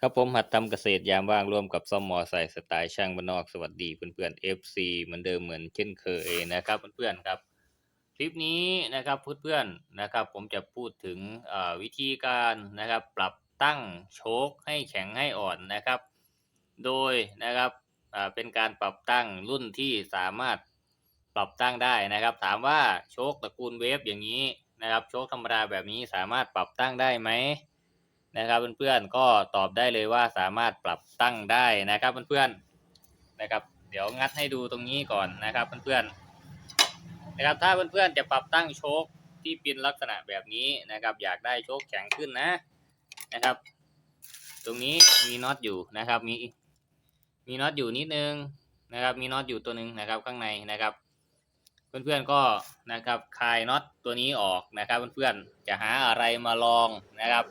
ครับผมหัดทำเกษตรยามว่างร่วมกับซ่อมมอไซค์สไตล์ช่างบ้านนอกสวัสดีเพื่อนๆ FC เหมือนเดิมเหมือนเช่นเคยนะครับเพื่อนๆครับ คลิปนี้นะครับเพื่อนๆนะครับ ผมจะพูดถึงวิธีการนะครับ ปรับตั้งโชคให้แข็งให้อ่อนนะครับ โดยนะครับเป็นการปรับตั้งรุ่นที่สามารถปรับตั้งได้นะครับ ถามว่าโชคตระกูลเวฟอย่างนี้นะครับ โชคธรรมดาแบบนี้สามารถปรับตั้งได้ไหม นะครับเพื่อนๆก็ตอบได้เลยว่าสามารถปรับตั้งได้นะครับเพื่อนๆนะครับ เดี๋ยวงัดให้ดูตรงนี้ก่อนนะครับเพื่อนๆนะครับถ้าเพื่อนๆจะปรับตั้งโชคที่เป็นลักษณะแบบนี้นะครับ อยากได้โชคแข็งขึ้นนะนะครับ ตรงนี้มีน็อตอยู่นะครับ มีมีน็อตอยู่นิดนึงนะครับ มีน็อตอยู่ตัวหนึ่งนะครับ ข้างในนะครับ เพื่อนๆก็นะครับคลายน็อตตัวนี้ออกนะครับ เพื่อนๆจะหาอะไรมาลองนะครับ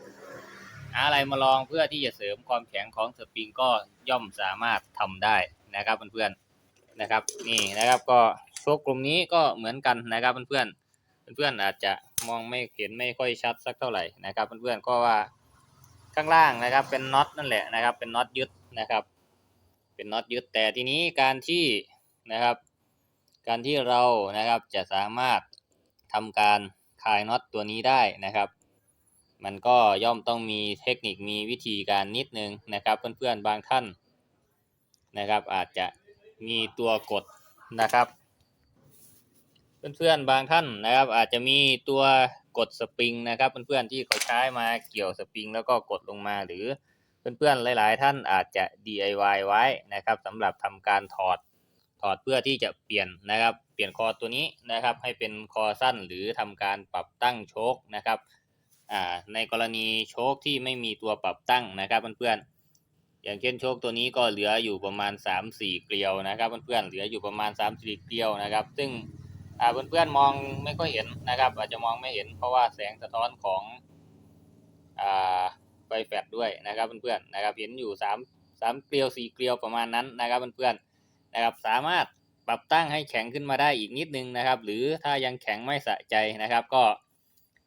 าอะไรมาลองเพื่อที่จะเสริมความแข็งของสปริงก็ย่อมสามารถทำได้นะครับเพื่อนๆนะครับ นี่นะครับก็โชคกลุ่มนี้ก็เหมือนกันนะครับเพื่อนๆเพื่อนๆอาจจะมองไม่เห็นไม่ค่อยชัดสักเท่าไหร่นะครับเพื่อนๆก็ว่าข้างล่างนะครับเป็นน็อตนั่นแหละนะครับ เป็นน็อตยึดนะครับ เป็นน็อตยึดแต่ทีนี้การที่นะครับ การที่เรานะครับจะสามารถทำการคลายน็อตตัวนี้ได้นะครับ มันก็ย่อมต้องมีเทคนิคมีวิธีการนิดนึงนะครับ เพื่อนๆบางท่านนะครับ อาจจะมีตัวกดนะครับ เพื่อนๆบางท่านนะครับ อาจจะมีตัวกดสปริงนะครับ เพื่อนๆที่เขาใช้มาเกี่ยวสปริง แล้วก็กดลงมาหรือเพื่อนๆหลาย ๆ ท่านอาจจะ DIY ไว้นะครับสำหรับทำการถอดถอดเพื่อที่จะเปลี่ยนนะครับ เปลี่ยนคอตัวนี้นะครับ ให้เป็นคอสั้นหรือทำการปรับตั้งโชคนะครับ อ่าในกรณีโชคที่ไม่มีตัวปรับตั้งนะครับเพื่อนๆอย่างเช่นโชคตัวนี้ก็เหลืออยู่ประมาณ 3-4 เกลียวนะครับเพื่อนๆเหลืออยู่ประมาณ 3-4 เกลียวนะครับ ซึ่งอ่าเพื่อนๆมองไม่ค่อยเห็นนะครับ อาจจะมองไม่เห็นเพราะว่าแสงสะท้อนของอ่าไฟแฟลชด้วยนะครับเพื่อนๆนะครับเห็นอยู่3 3เกลียว4เกลียวประมาณนั้นนะครับเพื่อนๆนะครับสามารถปรับตั้งให้แข็งขึ้นมาได้อีกนิดนึงนะครับ หรือถ้ายังแข็งไม่สะใจนะครับ ก็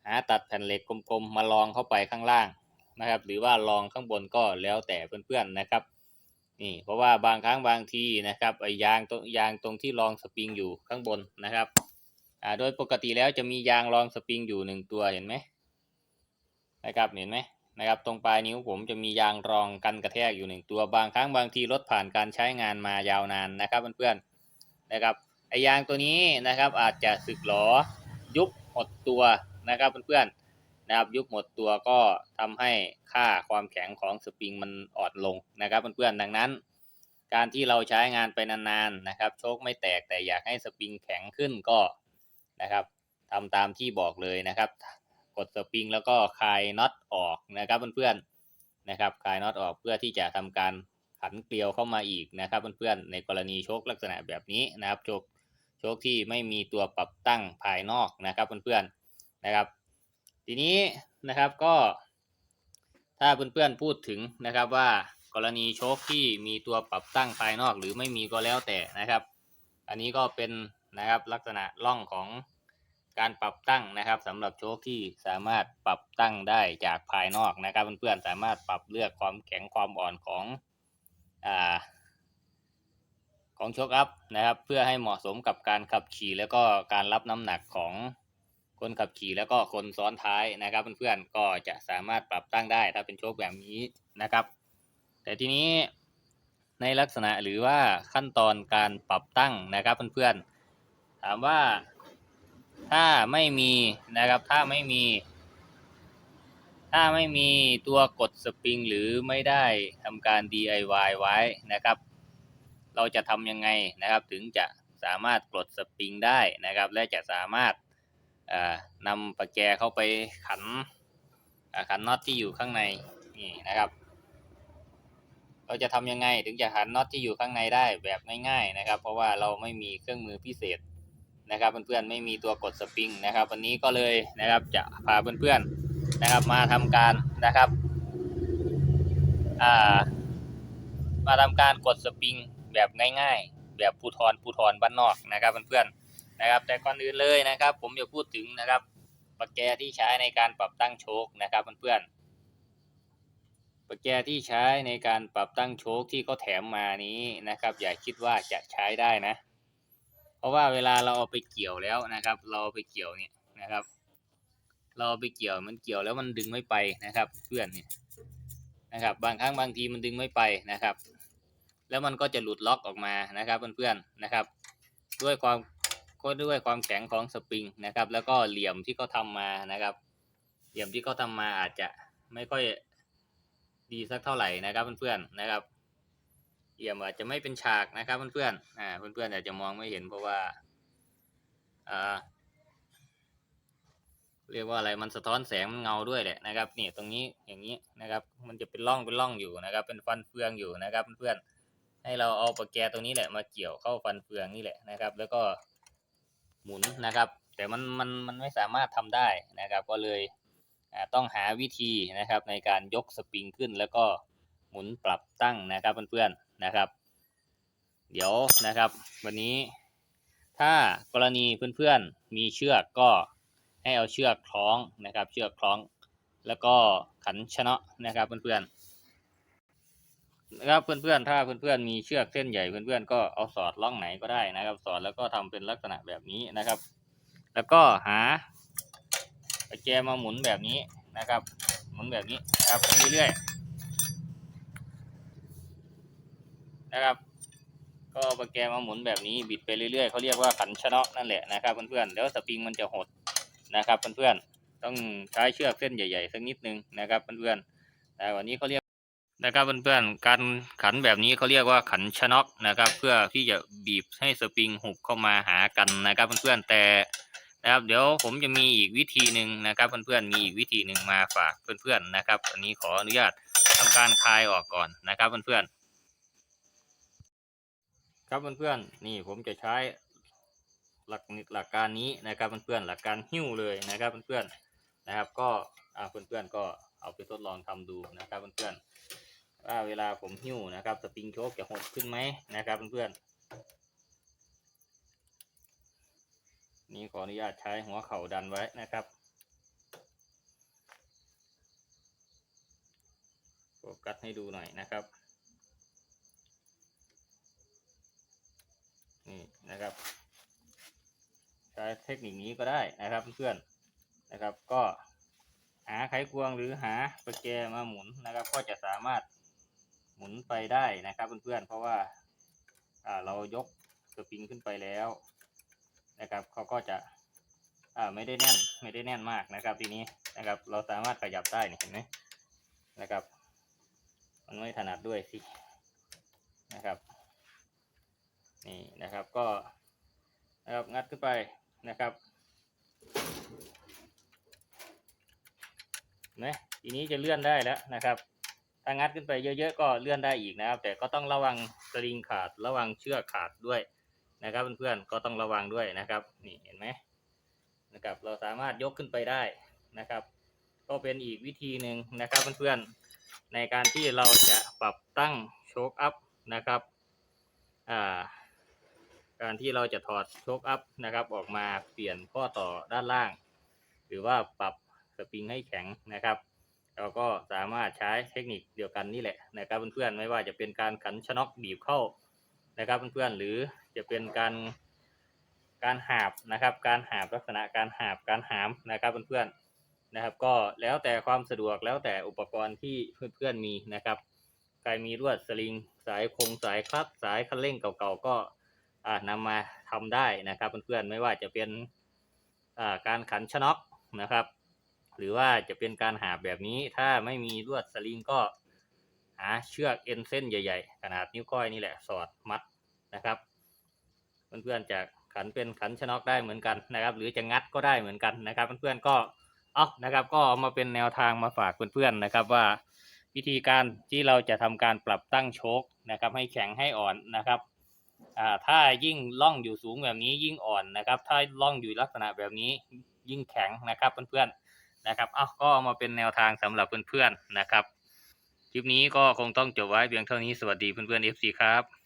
หาตัดแผ่นเหล็กกลมๆ มาลองเข้าไปข้างล่างนะครับ หรือว่าลองข้างบนก็แล้วแต่เพื่อนๆนะครับนี่เพราะว่าบางครั้งบางทีนะครับไอ้ยางตรงยางตรงที่รองสปริงอยู่ข้างบนนะครับอ่าโดยปกติแล้วจะมียางรองสปริงอยู่หนึ่งตัวเห็นไหมนะครับเห็นไหมนะครับตรงปลายนิ้วผมจะมียางรองกันกระแทกอยู่หนึ่งตัวบางครั้งบางทีรถผ่านการใช้งานมายาวนานนะครับเพื่อนๆนะครับไอ้ยางตัวนี้นะครับอาจจะสึกหรอยุบหดตัว นะครับเพื่อนๆนะครับยุบหมดตัวก็ทำให้ค่าความแข็งของสปริงมันอ่อนลงนะครับเพื่อนๆดังนั้น การที่เราใช้งานไปนานๆนะครับ โชคไม่แตกแต่อยากให้สปริงแข็งขึ้นก็นะครับทำตามที่บอกเลยนะครับ กดสปริงแล้วก็คลายน็อตออกนะครับเพื่อนๆนะครับคลายน็อตออกเพื่อที่จะทำการขันเกลียวเข้ามาอีกนะครับเพื่อนๆในกรณีโชคลักษณะแบบนี้นะครับโชคโชคที่ไม่มีตัวปรับตั้งภายนอกนะครับเพื่อนๆ นะครับ ทีนี้นะครับก็ ถ้าเพื่อนๆพูดถึงนะครับว่ากรณีโชคที่มีตัวปรับตั้งภายนอกหรือไม่มีก็แล้วแต่นะครับ อันนี้ก็เป็นนะครับลักษณะล่องของการปรับตั้งนะครับสำหรับโชคที่สามารถปรับตั้งได้จากภายนอกนะครับเพื่อนๆสามารถปรับเลือกความแข็งความอ่อนของอ่าของโชคอัพนะครับ เพื่อให้เหมาะสมกับการขับขี่แล้วก็การรับน้ำหนักของ คนขับขี่แล้วก็คนซ้อนท้ายนะครับเพื่อนๆก็จะสามารถปรับตั้งได้ถ้าเป็นโชคแบบนี้นะครับ แต่ทีนี้ในลักษณะหรือว่าขั้นตอนการปรับตั้งนะครับเพื่อนๆถามว่าถ้าไม่มีนะครับถ้าไม่มี ถ้าไม่มีตัวกดสปริงหรือไม่ได้ทำการ DIY ไว้นะครับ เราจะทำยังไงนะครับถึงจะสามารถกดสปริงได้นะครับ และจะสามารถ นำประแจเข้าไปขันขันน็อตที่อยู่ข้างในนี่นะครับ เราจะทำยังไงถึงจะขันน็อตที่อยู่ข้างในได้แบบง่ายๆนะครับ เพราะว่าเราไม่มีเครื่องมือพิเศษนะครับเพื่อนๆไม่มีตัวกดสปริงนะครับ วันนี้ก็เลยนะครับจะพาเพื่อนๆนะครับ มาทำการนะครับมาทำการกดสปริงแบบง่าย ๆ แบบภูทรภูทรบ้านนอกนะครับเพื่อนๆ นะครับ แต่ก่อนอื่นเลยนะครับ ผมจะพูดถึงนะครับประแจที่ใช้ในการปรับตั้งโชคนะครับเพื่อนๆประแจที่ใช้ในการปรับตั้งโชคที่เขาแถมมานี้นะครับ อย่าคิดว่าจะใช้ได้นะ เพราะว่าเวลาเราเอาไปเกี่ยวแล้วนะครับ เราไปเกี่ยวเนี่ยนะครับ เราเอาไปเกี่ยวมันเกี่ยวแล้วมันดึงไม่ไปนะครับ เพื่อนเนี่ยนะครับ บางครั้งบางทีมันดึงไม่ไปนะครับ แล้วมันก็จะหลุดล็อกออกมานะครับเพื่อนๆนะครับ ด้วยความ ก็ด้วยความแข็งของสปริงนะครับ แล้วก็เหลี่ยมที่เขาทำมานะครับ เหลี่ยมที่เขาทำมาอาจจะไม่ค่อยดีสักเท่าไหร่นะครับเพื่อนๆนะครับ เหลี่ยมอาจจะไม่เป็นฉากนะครับเพื่อนๆอ่าเพื่อนๆอาจจะมองไม่เห็นเพราะว่าอ่าเรียกว่าอะไรมันสะท้อนแสงมันเงาด้วยแหละนะครับนี่ตรงนี้อย่างนี้นะครับ มันจะเป็นร่องเป็นร่องอยู่นะครับ เป็นฟันเฟืองอยู่นะครับเพื่อนๆให้เราเอาปากแกตรงนี้แหละมาเกี่ยวเข้าฟันเฟืองนี่แหละนะครับ แล้วก็ หมุนนะครับ แต่มันมันมันไม่สามารถทำได้นะครับ ก็เลยต้องหาวิธีนะครับในการยกสปริงขึ้นแล้วก็หมุนปรับตั้งนะครับเพื่อนๆนะครับ เดี๋ยวนะครับ วันนี้ถ้ากรณีเพื่อนๆมีเชือกก็ให้เอาเชือกคล้องนะครับ เชือกคล้อง แล้วก็ขันชนะนะครับเพื่อนๆ นะครับเพื่อนๆถ้าเพื่อนๆมีเชือกเส้นใหญ่เพื่อนๆก็เอาสอดล่องไหนก็ได้นะครับ สอดแล้วก็ทำเป็นลักษณะแบบนี้นะครับ แล้วก็หาตะแกรงมาหมุนแบบนี้นะครับ หมุนแบบนี้นะครับไปเรื่อยๆนะครับ ก็เอาปากแกมาหมุนแบบนี้บิดไปเรื่อยๆเขาเรียกว่าขันชนะนั่นแหละนะครับเพื่อนๆแล้วสปริงมันจะหดนะครับเพื่อนๆต้องใช้เชือกเส้นใหญ่ๆสักนิดนึงนะครับเพื่อนๆแต่วันนี้เขาเรียก นะครับเพื่อนๆ การขันแบบนี้เขาเรียกว่าขันชะเนาะนะครับ เพื่อที่จะบีบให้สปริงหุบเข้ามาหากันนะครับเพื่อนๆแต่นะครับเดี๋ยวผมจะมีอีกวิธีหนึ่งนะครับเพื่อนๆมีอีกวิธีหนึ่งมาฝากเพื่อนๆนะครับ อันนี้ขออนุญาตทำการคลายออกก่อนนะครับเพื่อนๆครับเพื่อนๆนี่ผมจะใช้หลักหลักการนี้นะครับเพื่อนๆหลักการหิ้วเลยนะครับเพื่อนๆนะครับ ก็อ่าเพื่อนๆก็เอาไปทดลองทำดูนะครับเพื่อนๆ ว่าเวลาผมหิ้วนะครับสปริงโชคจะหดขึ้นไหมนะครับเพื่อนๆนี่ขออนุญาตใช้หัวเข่าดันไว้นะครับโฟกัสให้ดูหน่อยนะครับนี่นะครับ ใช้เทคนิคนี้ก็ได้นะครับเพื่อนๆนะครับก็หาไขควงหรือหาตะแกรงมาหมุนนะครับ ก็จะสามารถ หมุนไปได้นะครับเพื่อนๆเพราะว่าเรายกสปริงขึ้นไปแล้วนะครับเขาก็จะไม่ได้แน่นไม่ได้แน่นมากนะครับ ทีนี้นะครับ เราสามารถขยับได้นี่เห็นไหมนะครับ มันไม่ถนัดด้วยสินะครับนี่นะครับก็นะครับงัดขึ้นไปนะครับเห็นะทีนี้จะเลื่อนได้แล้วนะครับ ถ้างัดขึ้นไปเยอะๆก็เลื่อนได้อีกนะครับ แต่ก็ต้องระวังสลิงขาดระวังเชือกขาดด้วยนะครับเพื่อนๆก็ต้องระวังด้วยนะครับนี่เห็นไหมนะครับเราสามารถยกขึ้นไปได้นะครับ ก็เป็นอีกวิธีหนึ่งนะครับเพื่อนๆในการที่เราจะปรับตั้งโชคอัพนะครับอ่าการที่เราจะถอดโชคอัพนะครับ ออกมาเปลี่ยนข้อต่อด้านล่าง หรือว่าปรับสปริงให้แข็งนะครับ เราก็สามารถใช้เทคนิคเดียวกันนี่แหละนะครับเพื่อนๆไม่ว่าจะเป็นการขันชนกบีบเข้านะครับเพื่อนๆหรือจะเป็นการการหาบนะครับ การหาบลักษณะการหาบการหามนะครับเพื่อนๆนะครับ ก็แล้วแต่ความสะดวกแล้วแต่อุปกรณ์ที่เพื่อนๆมีนะครับใครมีลวดสลิงสายคงสายคลัตช์สายคันเร่งเก่าๆก็อ่านำมาทำได้นะครับเพื่อนๆไม่ว่าจะเป็นการขันชนกนะครับ หรือว่าจะเป็นการหาแบบนี้ถ้าไม่มีลวดสลิงก็หาเชือกเอ็นเส้นใหญ่ ๆ ขนาดนิ้วก้อยนี่แหละสอดมัดนะครับ เพื่อนๆจะขันเป็นขันชนอกได้เหมือนกันนะครับ หรือจะงัดก็ได้เหมือนกันนะครับ เพื่อนๆก็เอานะครับ ก็เอามาเป็นแนวทางมาฝากเพื่อนๆนะครับว่าวิธีการที่เราจะทำการปรับตั้งโชคนะครับ ให้แข็งให้อ่อนนะครับอ่าถ้ายิ่งล่องอยู่สูงแบบนี้ยิ่งอ่อนนะครับ ถ้าล่องอยู่ลักษณะแบบนี้ยิ่งแข็งนะครับเพื่อนๆ นะครับเอาก็เอามาเป็นแนวทางสำหรับเพื่อนๆนะครับ คลิปนี้ก็คงต้องจบไว้เพียงเท่านี้สวัสดีเพื่อนๆ FC ครับ